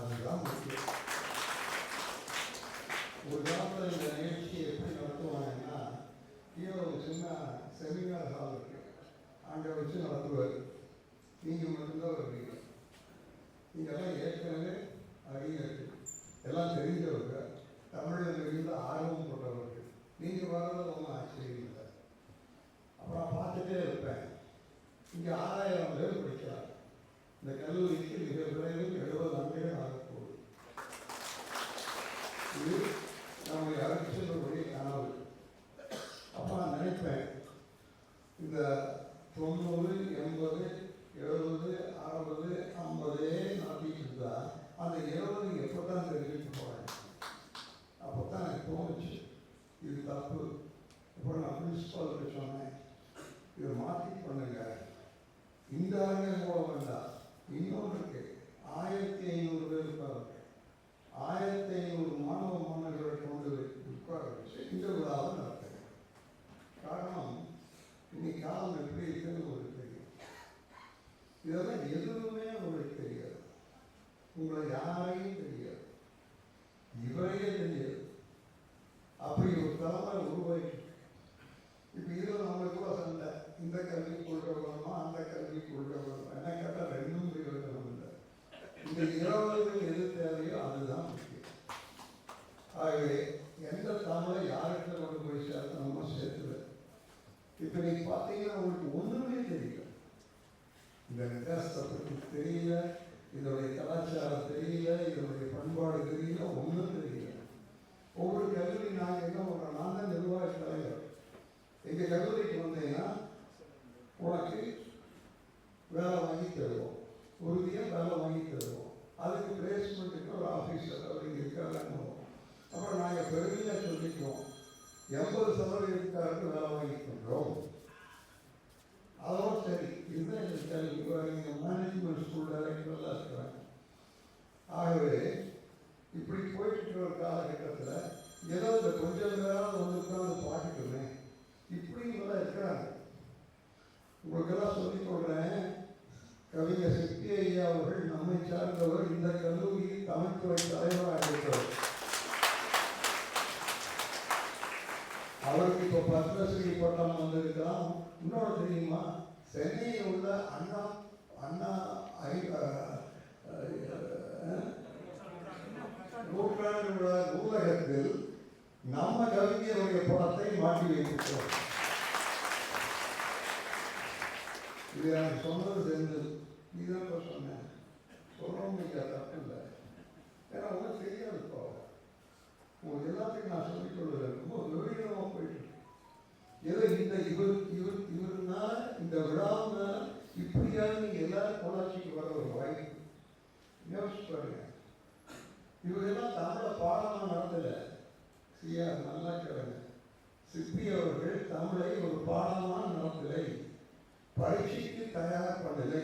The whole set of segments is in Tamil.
அதுதான் முக்கியம். ஒரு காலத்தில் இந்த நிகழ்ச்சியை எப்படி நடத்துவாங்கன்னா கீழே ஒரு சின்ன செமினார் ஹால் இருக்கு. அங்கே வச்சு நடத்துவார். நீங்கள் மட்டும்தான் வருவீங்க. நீங்கள்லாம் ஏற்கனவே அறிஞர்கள் எல்லாம் தெரிஞ்சவங்க. தமிழில் மிகுந்த ஆர்வம் கொண்டவர்கள் நீங்கள் வர்றது ஒன்றும் ஆச்சரியம் இல்லை அப்புறம் பார்த்துட்டே இருப்பேன் இங்கே ஆறாயிரம் பேர் படிக்கிறாங்க இந்த கல்லூரிக்கு மிக விரைவில் எழுபது ஆண்டுகள் ஆகப்போகுது இது நம்முடைய அரசியலுடைய கனவு அப்போ நான் நினைப்பேன் இந்த தொண்ணூறு எண்பது எழுபது அறுபது ஐம்பது நாட்டிட்டு இருந்தா அந்த இருபது எப்போ தான் தெரிஞ்சுட்டு போகிறேன் அப்போ தான் எனக்கு தோணுச்சு இது தப்பு. இப்போ நான் பிரின்சிபால்கிட்ட சொன்னேன் இதை மாற்றி பண்ணுங்க. இந்த அரங்கம் போக வேண்டாம். இன்னொன்று இருக்கு ஆயிரத்தி ஐநூறு பேர் இருப்பாங்க ஆயிரத்தி ஐநூறு மாணவ மாணவர்களை கொண்டு உட்கார வச்சு இந்த விழாவை நடத்துங்க காரணம் இன்னைக்கு காலம் எப்படி இருக்குன்னு உங்களுக்கு தெரியும் இதெல்லாம் எதுவுமே உங்களுக்கு தெரியாது உங்களை யாரையும் தெரியாது இவரையே தெரியாது அப்படி ஒரு தலைமுறை உருவாக்கி இப்போ இதில் நம்மளுக்குள்ள சண்டை இந்த கல்வி கொள்கை அந்த கல்வி கொள்கை என்ன கேட்டால் ரெண்டும் பிரயோஜனம் இல்லை இந்த இரவர்கள் எது தேவையோ அதுதான் முக்கியம். ஆகவே எந்த தமிழை யாருக்கு கொண்டு போய் சேர்த்தணுமோ சேர்த்துல இப்போ நீங்க பார்த்தீங்கன்னா உங்களுக்கு ஒன்றுமே தெரியல. இந்த வித்தியாசத்தை பற்றி தெரியல. இதனுடைய கலாச்சாரம் தெரியல. இதனுடைய பண்பாடு தெரியல. ஒன்றும் தெரியல. ஒவ்வொரு கல்லூரி நாங்கள் என்ன பண்ணுறோம் நான் தான் நிர்வாக தலைவர். எங்கள் கல்லூரிக்கு வந்தீங்கன்னா உனக்கு வேலை வாங்கி தருவோம். உறுதியாக வேலை வாங்கி தருவோம். அதுக்கு பிளேஸ்மெண்ட்டுக்கு ஒரு ஆஃபீஸர் அவங்க இங்கே அப்புறம் நாங்கள் பெருமையாக சொல்லிக்குவோம். எண்பது சதவீதத்துக்காருக்கு வேலை வாங்கி தந்தோம் அதோட சரி. இதுதான் எங்கள் கல்வி நீங்கள் மேனேஜ்மெண்ட் ஸ்கூல் டைரக்டர்லாம் இருக்கிறாங்க ஆகவே இப்படி போயிட்டு இருக்கிற ஒரு காலகட்டத்தில் ஏதோ இந்த கொஞ்சம் நேரம் வந்து உட்காந்து பாட்டுக்குமே இப்படிங்களா இருக்கிறாங்க உங்களுக்கெல்லாம் சொல்லிக் கொடுறேன் கவிஞர் சிப்பி ஐயா அவர்கள் நம்மை சார்ந்தவர் இந்த கல்லூரியில் தமிழ்துறை தலைவராக இருக்கிறவர். அவருக்கு இப்போ பத்மஸ்ரீ பட்டம் வந்திருக்கலாம். இன்னொரு தெரியுமா? சென்னையில் உள்ள அண்ணா அண்ணா ஐ நூற்றாண்டு விழா நூலகத்தில் நம்ம கவிஞருடைய படத்தை மாட்டி வைத்திருக்கிறோம். இது எனக்கு சொன்னது செஞ்சது இதுதான் இப்ப சொன்னேன் சொல்றவங்க இங்க தப்பு இல்லை. ஏன்னா ஒன்றும் தெரியாது இப்போ. உங்களுக்கு எல்லாத்தையும் நான் சொல்லிக் கொள்வதில்லை ரொம்ப விவரமாக போயிட்டு ஏதோ இந்த இவர் இவர் இவருனால இந்த விழாவுனால இப்படியாவது நீங்கள் எல்லாரும் பொள்ளாச்சிக்கு வர ஒரு வாய்ப்பு யோசிச்சு பாருங்க. இவரெல்லாம் தமிழை பாடமாக நடத்தலை. சியா நல்லா கேளுங்க. சிப்பி அவர்கள் தமிழை ஒரு பாடமாக நடத்தலை. பரீட்சைக்கு தயார் பண்ணலை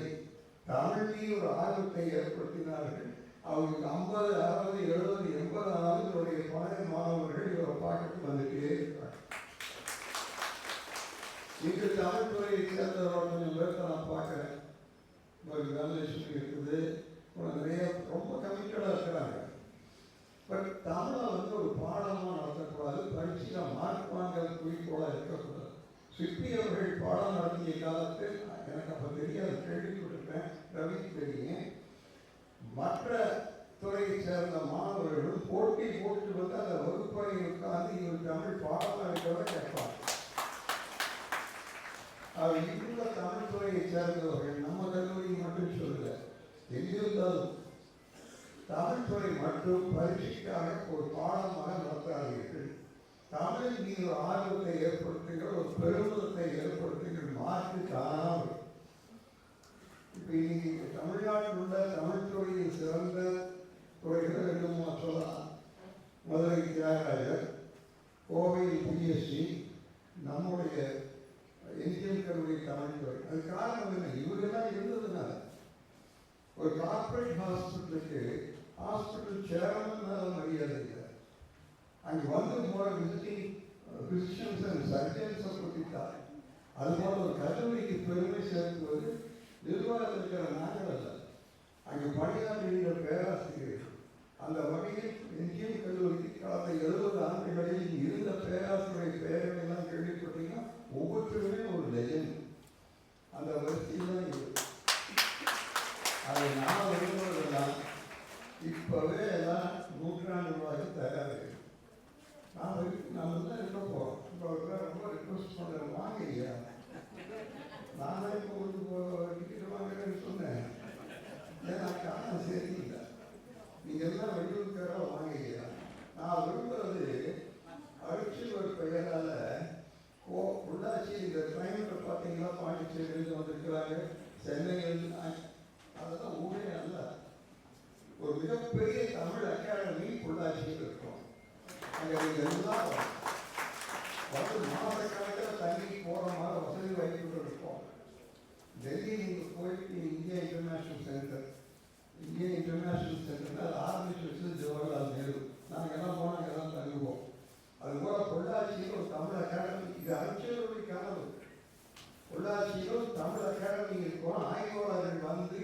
தமிழ் ஒரு ஆர்வத்தை ஏற்படுத்தினார்கள். அவங்களுக்கு ஐம்பது அறுபது எழுபது எண்பது ஆண்டுகளுடைய பழைய மாணவர்கள் இவரை பாட்டுக்கு வந்துட்டே இருக்கிறாங்க இங்கு தமிழ்துறையை சேர்ந்தவரோட கொஞ்சம் பேர்த்த நான் பார்க்குறேன். ஒரு வேலட்சுமி இருக்குது. நிறைய ரொம்ப கமிட்டடாக இருக்கிறாங்க. பட் தமிழை வந்து ஒரு பாடமாக நடத்தக்கூடாது. பரீட்சையில் மார்க் வாங்கிற குறிக்கோளாக இருக்கக்கூடாது. சிற்பி அவர்கள் பாடம் நடத்திய காலத்தில் எனக்கு அப்போ தெரியாது கேள்விப்பட்டிருக்கேன் ரவிக்கு தெரியும். மற்ற துறையை சேர்ந்த மாணவர்களும் போட்டி போட்டு வந்து அந்த வகுப்பறை உட்கார்ந்து இவர் தமிழ் பாடம் கேட்பார் அவர் இங்குள்ள தமிழ் துறையை சேர்ந்தவர்கள் நம்ம கல்லூரி மட்டும் சொல்லல எங்கிருந்தாலும் தமிழ் துறை மட்டும் பரீட்சைக்காக ஒரு பாடமாக நடத்தாதீர்கள். தமிழ் மீது ஆர்வத்தை ஏற்படுத்துங்கள் ஒரு பெருமிதத்தை ஏற்படுத்துங்கள் மாற்றி தானாக இப்போ இன்னைக்கு தமிழ்நாட்டில் உள்ள தமிழ் சிறந்த துறைகள் ரெண்டு சொல்லலாம் மதுரை தியாகராஜர் கோவையில் பிஎஸ்சி நம்முடைய என்ஜிஎம் கல்லூரி தமிழ்துறை அது காரணம் என்ன? இவரெல்லாம் இருந்ததுனால. ஒரு கார்பரேட் ஹாஸ்பிட்டலுக்கு ஹாஸ்பிட்டல் சேர்மன் மேல மரியாதை இல்லை. அங்கே வந்து போகிற விசிட்டிங் பிசிஷியன்ஸ் அண்ட் சர்ஜன்ஸை பற்றிட்டார் அதுபோல ஒரு கல்லூரிக்கு பெருமை சேர்க்குவது நிர்வாகத்தில் இருக்கிற நாங்கள் அல்ல. அங்கு பணியாற்றுகின்ற பேராசிரியர் அந்த வகையில் என்ஜிஎம் கல்லூரி கடந்த எழுபது ஆண்டுகளில் இருந்த பேராசிரியர் பெயரை எல்லாம் கேள்விப்பட்டீங்கன்னா ஒவ்வொருத்தருமே ஒரு லெஜண்ட் அந்த வரிசையில் தான் இது அதை நான் விரும்புவதெல்லாம் இப்போவே எல்லாம் நூற்றாண்டு ரூபாய்க்கு தயாராக நான் வந்து- நான் வந்து இருக்க போகிறோம் இப்போ ரொம்ப ரிக்வஸ்ட் பண்ணுறேன் வாங்க ஐயா நான் தான் இப்போ உங்களுக்கு டிக்கெட் வாங்குறேன்னு சொன்னேன் ஏன்னா காரணம் சரியில்லை நீங்கள் எல்லாம் வெளியூருக்கார வாங்க ஐயா நான் விரும்புறது அழிச்சு ஒரு பெயரால் ஓ உள்ளாட்சி இந்த கிளைமேட்டை பார்த்தீங்கன்னா பாண்டிச்சேரியில் வந்திருக்கிறாங்க. சென்னையில் அதெல்லாம் ஊரே அல்ல. ஒரு மிகப்பெரிய தமிழ் அகாடமி உள்ளாட்சியில் இருக்கும். அங்கே எல்லாம் வந்து மாத தங்கி போகிற மாதிரி வசதி வாய்ப்புகள் இருக்கும். டெல்லி நீங்கள் போயிட்டு India international centre. India international சென்டர்னால் அது ஆரம்பிச்சு வச்சது ஜவஹர்லால் நேரு. நாங்கள் எல்லாம் போனால் அங்கே தான் தங்குவோம் அது போல பொள்ளாச்சியில் ஒரு தமிழ் அகாடமி இது அரசியலுடைய கனவு பொள்ளாச்சியிலும் தமிழ் அகாடமி இருக்கும் ஆய்வாளர்கள் வந்து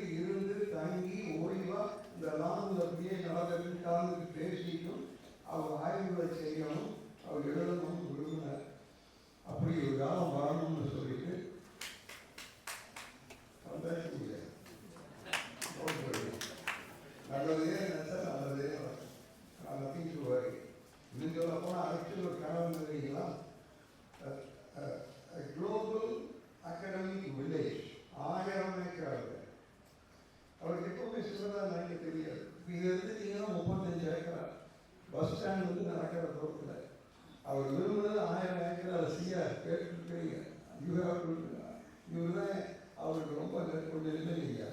இவர் தான் அவருக்கு ரொம்ப நெருக்கம் கொஞ்சம் இல்லைங்க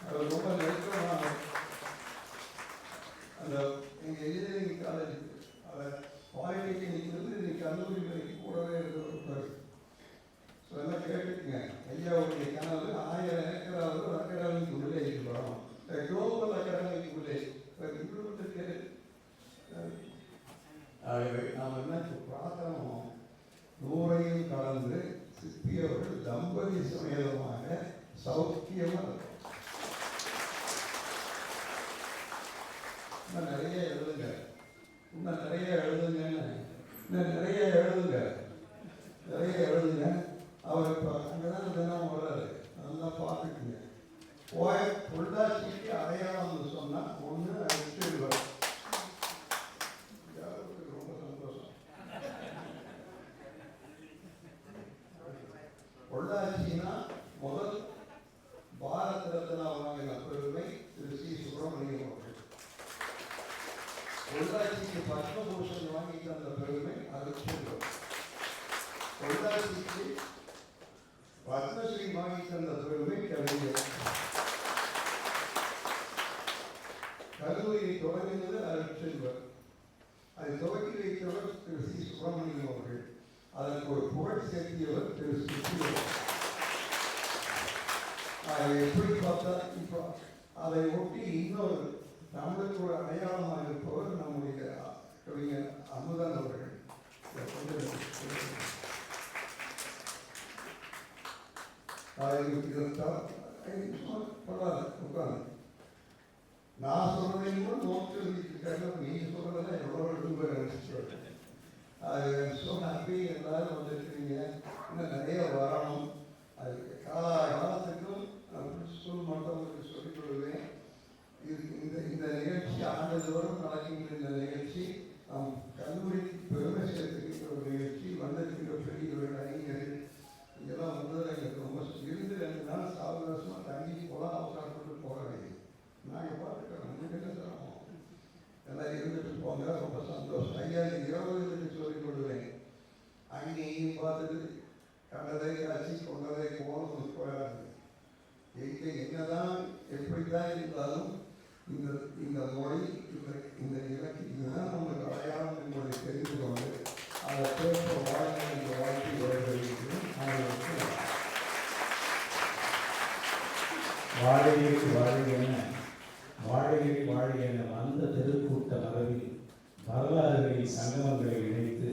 அவர் ரொம்ப நெருக்கமான அந்த எங்கள் இன்ஜினியரிங் காலேஜ் அதை பாலிடெக்னிக் வந்து இன்னைக்கு கல்லூரி வரைக்கும் கூடவே இருக்கிறார் ஸோ எல்லாம் கேட்டுக்கங்க ஐயாவுடைய கனவு ஆயிரம் ஏக்கராவது ஒரு அகாடமிக் வில்லேஜ் வரும் குளோபல் அகாடமிக் வில்லேஜ் இம்ப்ரூவ்மெண்ட்டுக்கு ஆகவே நாம் என்ன பிரார்த்தனமோ நூறையும் கலந்து சிப்பியவர்கள் தம்பதி சமேதமாக சௌக்கியமாக இருக்கும் இன்னும் நிறைய எழுதுங்க இன்னும் நிறைய எழுதுங்கன்னு இன்னும் நிறைய எழுதுங்க. நிறைய எழுதுங்க. அவர் இப்போ அங்கே தான் தினம் வர்றாரு நல்லா பார்த்துக்குங்க. போய பொள்ளாச்சிக்கு அடையாளம்னு சொன்னால் ஒன்று அடிச்சிடுவார் ரொம்ப சந்தோஷம். பொள்ளாச்சினா முதல் பாரத ரத்னா வாங்கின பெருமை திரு சி. சுப்பிரமணியம் அவர்கள். பொள்ளாச்சிக்கு பத்மபூஷன் வாங்கி தந்த பெருமை அருட்செல்வம் பொள்ளாச்சிக்கு பத்மஸ்ரீ வாங்கி தந்த பெருமை கலைஞர் கல்லூரியை தொடங்கினது அருட்செல்வர் அதை துவக்கி வைத்தவர் திரு சி சுப்பிரமணியம் அவர்கள் அதற்கு ஒரு புகழ் சேர்த்தியவர் திரு சுற்றியவர் அதை எப்படி பார்த்தா இப்போ அதை ஒட்டி இன்னொரு தமிழுக்கு ஒரு அடையாளமாக இருப்பவர் நம்முடைய கவிஞர் அமுதன் அவர்கள் இதை கொஞ்சம் பரவாயில்ல உட்காந்து நான் சொல்றதையும் கூட நோட்டு எழுதிட்டு நீங்க சொல்றதை எவ்வளோ எழுதுங்க நினைச்சிட்டு அது ஸோ எல்லாரும் வந்துருக்கீங்க இன்னும் நிறைய வரணும் அது கால காலத்துக்கும் ஸ்கூல் மற்றவங்களுக்கு கொள்வேன் இது இந்த இந்த நிகழ்ச்சி ஆண்டுதோறும் நடக்கின்ற இந்த நிகழ்ச்சி நம் கல்லூரிக்கு பெருமை சேர்த்துக்கின்ற ஒரு நிகழ்ச்சி வந்திருக்கின்ற பெரியவர்கள் அறிஞர்கள் இதெல்லாம் வந்தது எங்களுக்கு ரொம்ப இருந்து ரெண்டு நாள் சாவகாசமாக தங்கி போகலாம் அவசரப்பட்டு போக வேண்டியது நாங்கள் பார்த்துக்கிறோம் உங்களுக்கு என்ன சிரமம் எல்லாம் இருந்துட்டு போங்க ரொம்ப சந்தோஷம் ஐயா இரவுகளுக்கு சொல்லிக் கொள்வேன் அங்கேயும் பார்த்துட்டு கண்டதை காட்சி கொண்டதை போல் போயிடாது எங்கே என்னதான் எப்படிதான் இருந்தாலும் இந்த இந்த மொழி இந்த இந்த இலக்கு தான் நம்மளுக்கு அடையாளம் என்பதை தெரிந்து கொண்டு அதை பேச வாழ்க்கை என்ற வாழ்க்கை வருகிறேன் வாழையில் வாழையென வாழையில் வாழையென வந்த தெருக்கூட்ட மரபில் வரலாறுகளில் சங்கமங்களை இணைத்து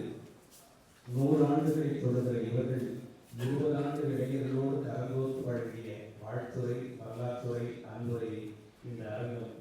நூறு ஆண்டுகளை தொடர்கிற இவர்கள் முழுவதாண்டு இளைஞர்களோடு கலந்தோத்து வழங்கிய வாழ்த்துறை வரலாற்றுறை அன்புரை இந்த அரங்கம்